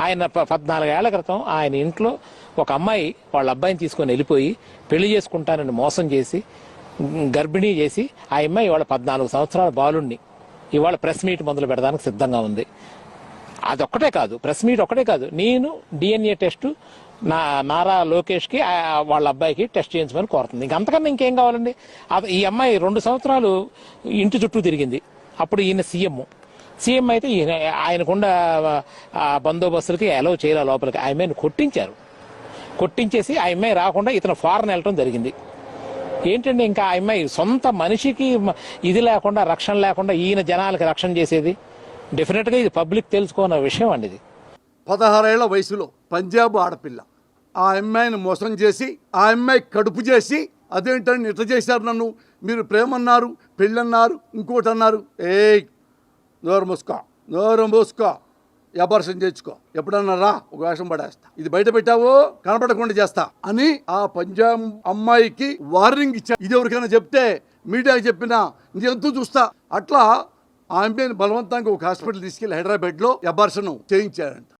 ఆయన ప- పద్నాలుగేళ్ళ క్రితం ఆయన ఇంట్లో ఒక అమ్మాయి వాళ్ళ అబ్బాయిని తీసుకొని వెళ్ళిపోయి పెళ్ళి చేసుకుంటానని మోసం చేసి గర్భిణీ చేసి ఆ అమ్మాయి ఇవాళ పద్నాలుగు సంవత్సరాల బాలుణ్ణి. ఇవాళ ప్రెస్ మీట్ మొదలు పెడడానికి సిద్ధంగా ఉంది. అదొక్కటే కాదు ప్రెస్ మీట్ ఒక్కటే కాదు. నేను డిఎన్ఏ టెస్ట్ నా నారా లోకేష్కి వాళ్ళ అబ్బాయికి టెస్ట్ చేయించమని కోరుతుంది. ఇంక అంతకన్నా ఇంకేం కావాలండి? అది- ఈ అమ్మాయి రెండు సంవత్సరాలు ఇంటి చుట్టూ తిరిగింది. అప్పుడు ఈయన సీఎం. సీఎం అయితే ఈయన ఆయనకుండా బందోబస్తులకి అలౌ చేయలే లోపలికి. ఆ అమ్మాయిని కొట్టించారు. కొట్టించేసి ఆ అమ్మాయి రాకుండా ఇతను ఫారెన్ వెళ్ళటం జరిగింది. ఏంటంటే ఇంకా ఆ అమ్మాయి సొంత మనిషికి ఇది లేకుండా రక్షణ లేకుండా ఈయన జనాలకి రక్షణ చేసేది? డెఫినెట్గా ఇది పబ్లిక్ తెలుసుకున్న విషయం అండి ఇది. పదహారేళ్ళ వయసులో పంజాబ్ ఆడపిల్ల. ఆ అమ్మాయిని మోసం చేసి ఆ అమ్మాయి కడుపు చేసి అదేంటని నిట్ట చేశారు నన్ను? మీరు ప్రేమన్నారు పెళ్ళన్నారు ఇంకోటి అన్నారు ఏ నోరు మూసుకో నోరు మూసుకో వ్యాపారం చేర్చుకో ఎప్పుడన్నా రా ఒక వేషం పడేస్తా. ఇది బయట పెట్టావో కనపడకుండా చేస్తా అని ఆ పంజాబ్ అమ్మాయికి వార్నింగ్ ఇచ్చా ఇది ఎవరికైనా చెప్తే మీడియాకి చెప్పినా ఎంతో చూస్తా. అట్లా ఆ అమ్మాయిని బలవంతంగా ఒక హాస్పిటల్ తీసుకెళ్ళి హైదరాబాద్లో అబార్షన్ చేయించాడంట.